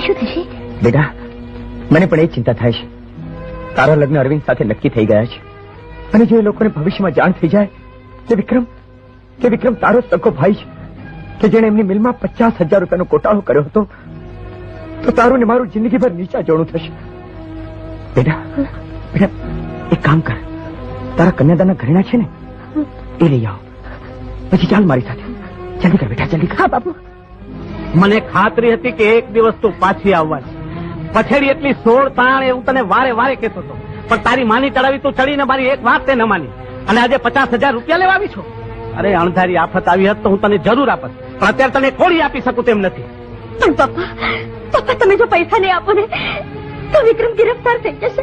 હવે શું થશે? બેટા મને પણ એ ચિંતા થાય છે. તારા લગ્ન અરવિંદ સાથે નક્કી થઈ ગયા છે. અને જો એ લોકોને ભવિષ્યમાં જાણ થઈ જાય કે વિક્રમ કે વિક્રમ તારો સગો ભાઈ છે કે જેણે એમની મિલમાં પચાસ હજાર રૂપિયાનો ગોટાળો કર્યો હતો તો તારું ને મારું જિંદગીભર નીચા જોણું થશે. બેટા બેટા એક કામ કર. તારા કન્યાદાના ઘરેણા છે ને એ લઈ આવો. પછી ચાલ મારી સાથે. જલ્દી કર બેટા જલ્દી કર. હા બાપુ. મને ખાતરી હતી કે એક દિવસ તું પાછી આવવાની પછેડી એટલી સોળ તાણ એ હું તને વારે વારે કહેતો હતો. પણ તારી માની ચડાવી તું ચડીને મારી એક વાત તે ન માની. અને આજે પચાસ હજાર રૂપિયા લેવા આવી છો? અરે અણધારી આફત આવી હોત તો હું તને જરૂર આપત. પણ અત્યારે તને કોળી આપી શકું તેમ નથી. પણ પપ્પા પપ્પા તમે જો પૈસા નહીં આપો ને તો વિક્રમ ગિરફ્તાર થઈ જશે.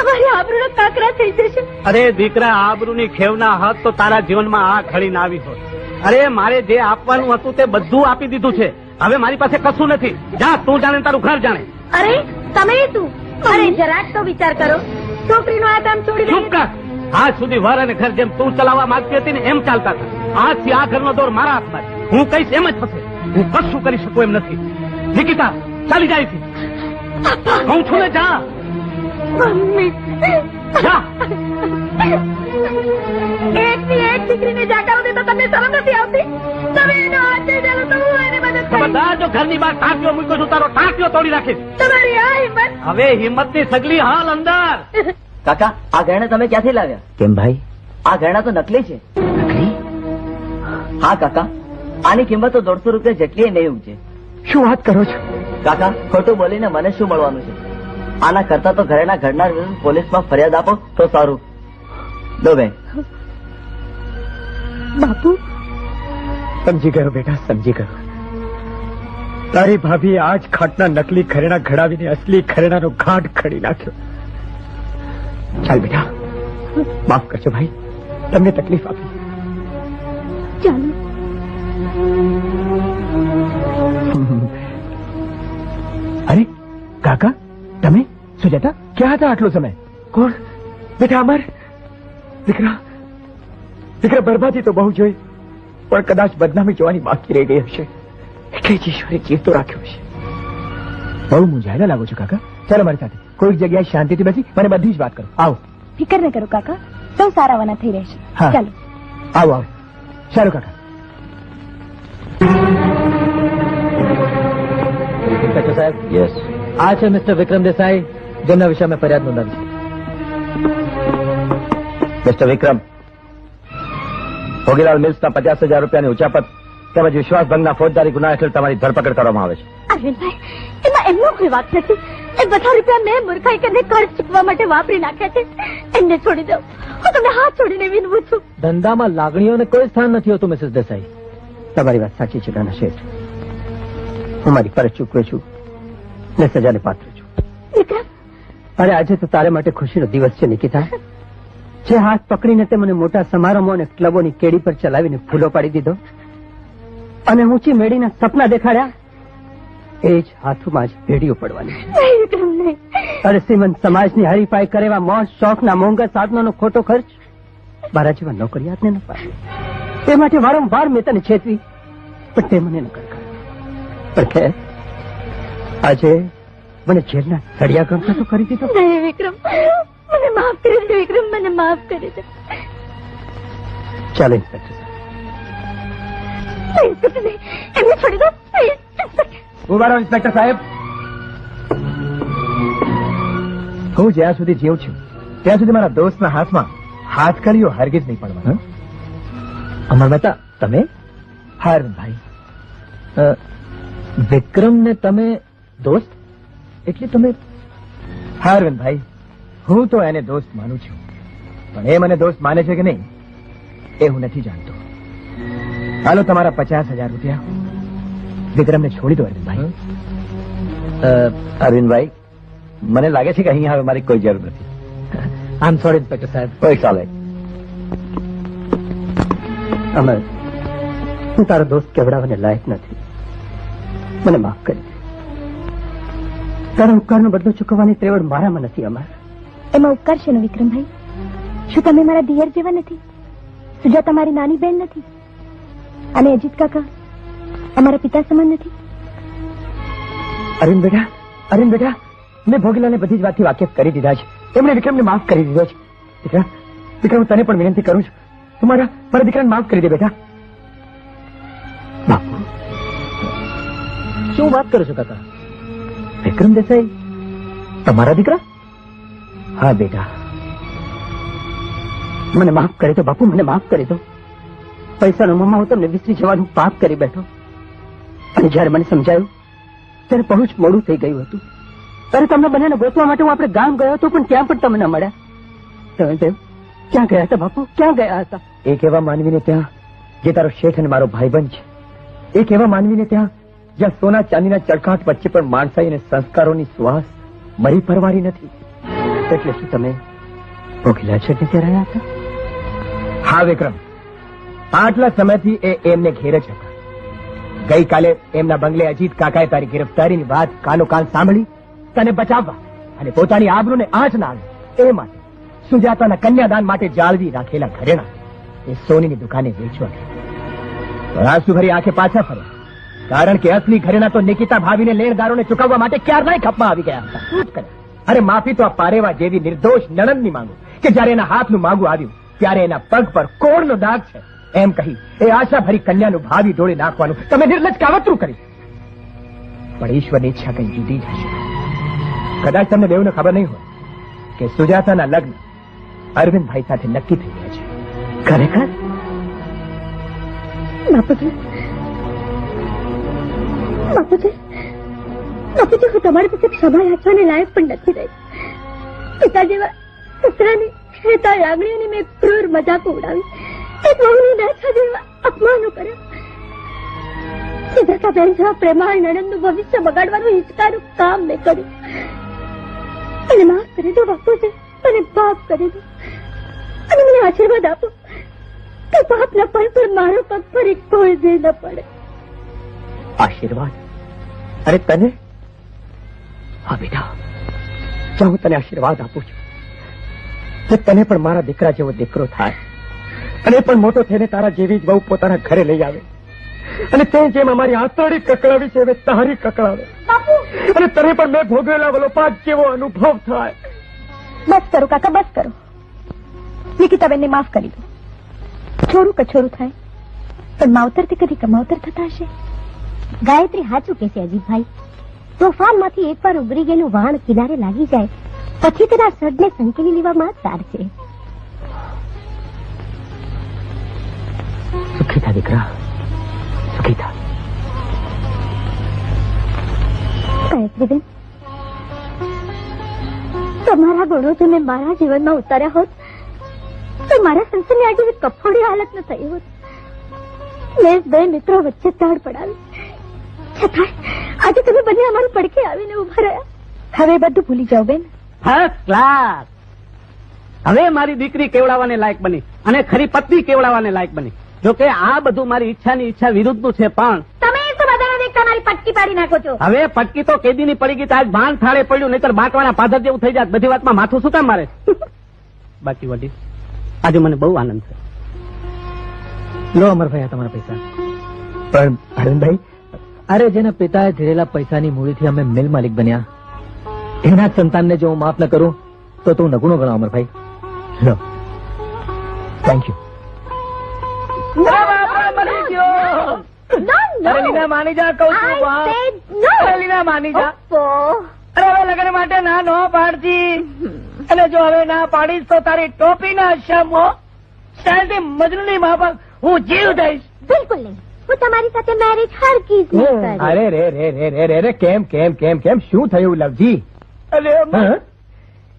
અમારી આબરૂનો કાકરા થઈ જશે. અરે દીકરા આબરૂની ખેવના હત તો તારા જીવનમાં આ ઘડીને આવી હોત. અરે મારે જે આપવાનું હતું તે બધું આપી દીધું છે. હવે મારી પાસે કશું નથી. જા તું જાણે તારું ઘર જાણે. અરે તમે શું અરે જરાક તો વિચાર કરો. છોકરીનો આ કામ છોડી ચૂપ કર. આજ સુધી વર અને ઘર જેમ તું ચલાવવા માંગતી હતી ને એમ ચાલતા હતા. આજથી આ ઘરનો દોર મારા હાથમાં હું કહીશ એમ જ થશે. હું કશું કરી શકું એમ નથી. નિકિતા ચાલી જાય છે કહું છું ને જા. જા. એક ની એક દીકરીને જાગાવ દે તો તમને શરમ નથી આવતી? ખબરદાર જો ઘરની બહાર ટાંક્યો મૂક્યો છું તારો ટાંક્યો તોડી નાખીશ. તમારી આ હિંમત? હવે હિંમતની સગલી હાલ અંદર. કાકા આ ઘરેણા તમે ક્યાંથી લાવ્યા? કેમ ભાઈ? આ ઘરેણા તો નકલી છે. નકલી? હા કાકા આની કિંમત તો દોઢસો રૂપિયા જેટલી નહીં છે શું વાત કરો છો? કાકા ખોટું બોલીને મને શું મળવાનું છે? આના કરતા તો ઘરેના ઘડનાર વિરુદ્ધ પોલીસમાં ફરિયાદ આપો તો સારું. દો બેન. બાપુ સમજી ગયો બેટા સમજી ગયો. તારી ભાભીએ આજ ખાટના નકલી ઘરેણા ઘડાવીને અસલી ખરેણાનો ઘાટ ખડી નાખ્યો. ચાલ બેટા માફ કરજો ભાઈ તમને તકલીફ આપી. ચાલો. અરે કાકા તમે સુજાતા ક્યાં હતા આટલો સમય? કોણ? બેટા અમર. દીકરા. દીકરા બરબાદી તો બહુ જોઈ પણ કદાચ બદનામી જોવાની બાકી રહી ગઈ હશે. એટલે જ ઈશ્વરે જીવતો રાખ્યો છે બહુ મૂંઝાયેલા લાગો છો કાકા. ચાલો મારી સાથે. કોઈક જગ્યાએ શાંતિથી બેસી મને બધી જ વાત કરો. આવો. ફિકર ન કરો કાકા. સૌ સારાવાના થઈ રહેશે. ચાલો. આવો આવો. ચાલો કાકા. ઇન્સ્પેક્ટર સાહેબ? યસ આ છે મિસ્ટર વિક્રમ દેસાઈ જેમના વિશે અમે ફરિયાદ નોંધાવી છે. મિસ્ટર વિક્રમ ભોગીલાલ મિલ્સના પચાસ હજાર રૂપિયાની ઉચાપત તેમજ વિશ્વાસભંગના ફોજદારી ગુના હેઠળ તમારી ધરપકડ કરવામાં આવે છે. અરવિંદભાઈ એમાં એમનો કોઈ વાત નથી. એ બધા રૂપિયા મેં મૂર્ખાઈ કરીને કર્જ ચૂકવા માટે વાપરી નાખ્યા છે. એમને છોડી દો હું તમને હાથ છોડીને વિનવું છું. ધંધામાં લાગણીઓને કોઈ સ્થાન નથી હોતું મિસિસ દેસાઈ. તમારી વાત સાચી છે નાના શેઠ. હું મારી ફરજ ચૂકવે છું ને સજાને પાત્ર છું. વિક્રમ. અરે આજે તો તારે માટે ખુશીનો દિવસ છે નિકિતા. જે હાથ પકડીને તે મને મોટા સમારંભો અને ક્લબોની કેડી પર ચલાવીને ફૂલો પાડી દીધો. અને ઊંચી મેળીના સપના દેખાડ્યા? એ જ હાથોમાં જ ભેડીઓ પડવાની. અરે શ્રીમંત સમાજની હરીફાઈ કરેવા મોજ શોખના મોંઘા સાધનોનો ખોટો ખર્ચ? મારા જેવા નોકરિયાતને ન પાડે. તે માટે વારંવાર મેં તને છેતવી પણ તે મને ન. પણ આજે મને જેલના સળિયા ગમતા તો કરી દીધો. વિક્રમ. મને માફ કરી દે વિક્રમ મને માફ કરી દે. ચાલે ઇન્સ્પેક્ટર એમને છોડી દો ઊભા રહો ઇન્સ્પેક્ટર સાહેબ. હું જ્યાં સુધી જીવ છું ત્યાં સુધી મારા દોસ્તના હાથમાં હાથ કર્યો હરગીજ નહીં પડવા અમર મહેતા તમે? હાર ભાઈ. વિક્રમને તમે દોસ્ત? એટલે તમે હારવિંદ ભાઈ હું તો એને દોસ્ત માનું છું. પણ એ મને દોસ્ત માને છે કે નહીં એ હું નથી જાણતો. હાલો તમારા પચાસ હજાર રૂપિયા. વિક્રમને છોડી દો અરવિંદભાઈ. અરવિંદભાઈ મને લાગે છે કે અહીં હવે મારી કોઈ જરૂર નથી. આમ સોરી ઇન્સ્પેક્ટર સાહેબ. કોઈ ચાલે. અમર હું તારો દોસ્ત કેવડાવવાને લાયક નથી. મને માફ કરી દે. તારા ઉપકારનો બદલો ચૂકવવાની ત્રેવડ મારામાં નથી અમર. એમાં ઉપકાર છે ને વિક્રમભાઈ? શું તમે મારા દિયર જેવા નથી? સુજા તમારી નાની બેન નથી? અને અજીત કાકા અમારા પિતા સમાન નથી? અરવિંદ બેટા અરવિંદ બેટા મેં ભોગીલાને બધી જ વાતથી વાકેફ કરી દીધા છે. એમણે વિક્રમને માફ કરી દીધો છે. દીકરા દીકરા હું તને પણ વિનંતી કરું છું. તું મારા મારા દીકરાને માફ કરી દે બેટા. શું વાત કરો છો કાકા? વિક્રમ દેસાઈ તમારા દીકરા? હા બેટા. મને માફ કરી દો બાપુ મને માફ કરી દો. પૈસાનો મમ્મા હું તમને વિસરી જવાનું પાપ કરી બેઠો. અને જ્યારે મને સમજાયું ત્યારે બહુ જ મોડું થઈ ગયું હતું. ત્યારે તમને બંનેને ગોતવા માટે હું આપણે ગામ ગયો હતો પણ ત્યાં પણ તમે ન મળ્યા. તમે તેમ ક્યાં ગયા હતા બાપુ? ક્યાં ગયા હતા? એક એવા માનવીને ત્યાં જે તારો શેઠ અને મારો ભાઈબંધ છે. એક એવા માનવીને ત્યાં જ્યાં સોના ચાંદીના ચળકાટ વચ્ચે પણ માણસાઈ અને સંસ્કારોની સુવાસ મરી પરવારી નથી. એટલે શું તમે ભોગીલા છે ત્યાં રહ્યા હતા? હા વિક્રમ. આટલા સમયથી એ એમને ઘેર જ હતા. ગઈકાલે એમના બંગલે અજીત કાકાએ તારી ગિરફ્તારીની વાત કાનો કાન સાંભળી તને બચાવવા અને પોતાની આબરૂને આંચ ના આવે એ માટે સુજાતાના કન્યાદાન માટે જાળવી રાખેલા ઘરેણા એ સોનીની દુકાને વેચવા રાસુભરી આંખે પાછા ફર્યા. કારણ કે અસલી ઘરેણા તો નિકિતા ભાવીને લેણદારોને ચૂકવવા માટે ક્યારના ખપમાં આવી ગયા હતા. શું કરે? અરે માફી તો આ પારેવા જેવી નિર્દોષ નણંદની માંગુ કે જ્યારે એના હાથનું માંગુ આવ્યું, ત્યારે એના પગ પર કોણનો દાગ છે. એમ કહી, એ આશાભરી કન્યાનું ભાવિ ડોળી નાખવાનું તમે નિર્લજ કાવતરું કરી. પણ ઈશ્વરની ઈચ્છા કઈ જુદી જ હશે. કદાચ તમને બેઉને ખબર નહીં હોય કે સુજાતાના લગ્ન અરવિંદભાઈ સાથે નક્કી થઈ ગયા છે. ખરેખર? તમારી પાસે ક્ષમા યાચવાને લાયક પણ નથી રહી. પિતા જેવા પુત્રની લાગણીઓની મેં ક્રૂર મજાક ઉડાવી. અપમાનો કોઈ દે પડે. આશીર્વાદ? અરે તને? હા હું તને આશીર્વાદ આપું છું તને પણ મારા દીકરા જેવો દીકરો થાય. અને એ પણ મોટો થઈને તારા જેવી જ બહુ પોતાના ઘરે લઈ આવે. અને તે જેમ અમારી આંતરડી કકડાવી છે તારી કકડાવે. અને તને પણ મેં ભોગવેલા વલોપાત જેવો અનુભવ થાય. બસ કરો કાકા બસ કરો. નિકિતાબેનને માફ કરી દો. છોરું કછોરું થાય. પણ માવતરથી કદી કમાવતર થતા હશે? ગાયત્રી હાચું કે છે અજીતભાઈ. તોફાનમાંથી એકવાર ઉભરી ગયેલું વાણ કિનારે લાગી જાય. પછી તેના સડને સંકેલી લેવામાં સાર છે. દીકરા સુખી થા ગાયત્રીબેન તમારા ગુણો જો મેં મારા જીવનમાં ઉતાર્યા હોત તો મારા સંસારની આજે કફોડી હાલત ન થઈ હોત. મેં બે મિત્રો વચ્ચે તાળ પડાવી. આજે તમે બંને અમારું પડખે આવીને ઊભા રહ્યા. હવે બધું ભૂલી જાઓ બેન. ફર્સ્ટ ક્લાસ હવે મારી દીકરી કેવડાવવાને લાયક બની અને ખરી પત્ની કેવડાવવાને લાયક બની. જો કે આ બધું મારી ઈચ્છાની ઈચ્છા વિરુદ્ધનું છે પણ તમે તો બધાને દેખતા મારી પટકી પાડી નાખો છો. હવે પટકી તો કેદીની પડી ગઈ તો આજ ભાન થાળે પડ્યું નહીતર બાટવાના પાદર જેવું થઈ જાય બધી વાતમાં માથું શું કામ મારે? બાકી વડી આજે મને બહુ આનંદ છે લો અમરભાઈ આ તમારા પૈસા. પણ અરવિંદભાઈ અરે જેના પિતાએ ધીરેલા પૈસાની મૂડીથી અમે મિલ માલિક બન્યા. એના સંતાનને જો હું માફ ન કરું તો તું નગુણો ગણો અમરભાઈ. લો. Thank you No, no. અરે લીના માની જા કહું છું I બા. said no. અરે લીના માની જા. અરે હવે લગ્ન માટે ના ન પાડતી અને જો હવે ના પાડીશ તો તારી ટોપી ના શમો શાંતિ મજનુ મા હું જીવ દઈશ બિલકુલ નહીં હું તમારી સાથે મેરેજ હરગીઝ નહીં કરું. અરે રે રે રે રે રે રે કેમ કેમ કેમ કેમ શું થયું લવજી અરે હા?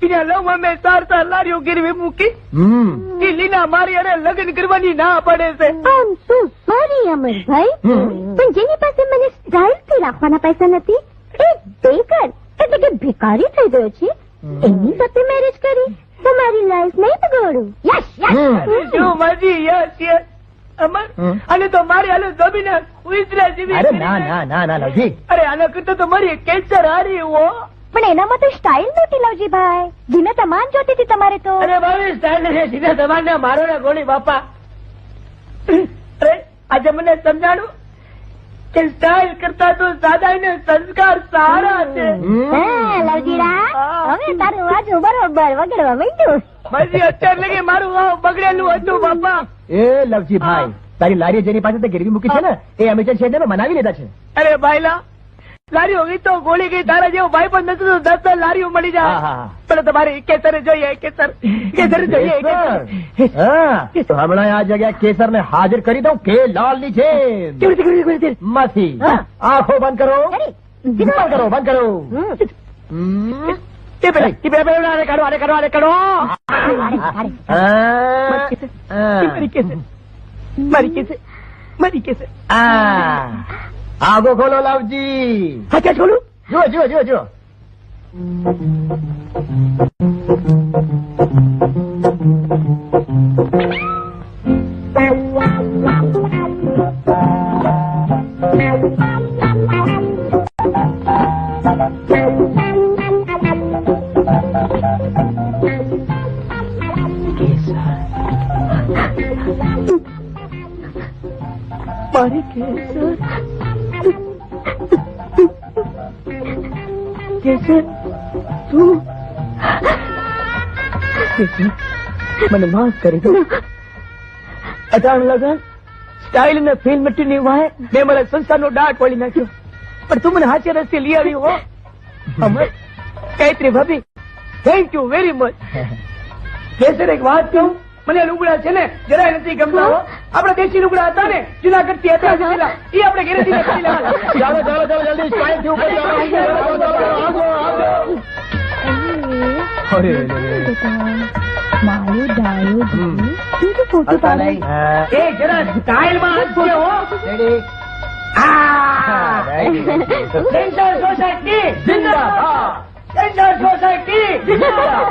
બીજા લવ અમે ચાર ચાર લારીઓ ગીરવી મૂકી હમ લીના મારી અરે લગ્ન કરવાની ના પડે છે I'm so અમરભાઈ પણ જેની પાસે મને સ્ટાઇલથી રાખવાના પૈસા નથી એ બેકર એટલે કે ભિખારી થઈ ગયો છે. એની સાથે મેરેજ કરી તો મારી લાઈફ નહીં બગડું. યસ યસ જો મજી યસ યસ. અમર અને તો મારી હાલે જમીને ઉતરા જીવી અરે ના ના ના ના લવજી. અરે આના કરતા તો મારી કેન્સર હારી હો. પણ એનામાં તો સ્ટાઇલ નહોતી લવજી ભાઈ. દિને તમાન જોતી હતી તમારે તો. અરે ભાઈ સ્ટાઇલ છે સીધા તમારને મારો ને ગોળી બાપા. અરે આજે મને સમજાણું કે સ્ટાઇલ કરતા તો સાદા ને સંસ્કાર સારા છે. હવે તારું વાજુ બરોબર વગડવા માંડ્યું. પછી અત્યાર લગી મારું વાવ બગડેલું હતું બાપા. એ લવજી ભાઈ તારી લારી જેની પાસે તે ગીરવી મૂકી છે ને એ અમે છે મેં મનાવી લીધા છે. અરે ભાઈલા લારીઓ એ તો ગોળી ગઈ તારા જેવો ભાઈ પણ નથી તો દસ દસ લારીઓ મળી જાય. પણ તમારે કેસર જોઈએ કેસર કેસર જોઈએ કેસર તો હમણાં આ જગ્યા કેસર ને હાજર કરી દઉં કે લાલની છે માસી. આંખો બંધ કરો. બંધ કરો બંધ કરો. એ પેલા એ પેલા કાઢો કાઢો કાઢો. મારી કેસર મારી કેસર. મારી કેસર આ. આગો ખોલો લાવજી હા ક્યાં છોડું જુઓ જુઓ જુઓ જુઓ મારી મને માફ કરી દો. અજાણ લગન સ્ટાઇલ ને ફિલ્મની વાય મેં મને સંસારનો ડાટ વળી નાખ્યો. પણ તું મને હાચે રસ્તે લઈ આવી હો. અમર ગાયત્રી ભાભી thank you very much Kesar એક વાત કહું? મને લુગડા છે ને જરાય નથી ગમતા આપણે દેશી લુગડા હતા ને જુનાગઢથી હતા એ આપણે લેવાના ચાલો ચાલો ચાલો જલ્દી અરે. માયું ડાયું. તું તો ફોટો પાડે. એ જરા સ્ટાઇલ હાથ બોલે હો Ready? સેન્ટર સોસાયટી જિંદાબાદ સેન્ટર સોસાયટી જિંદાબાદ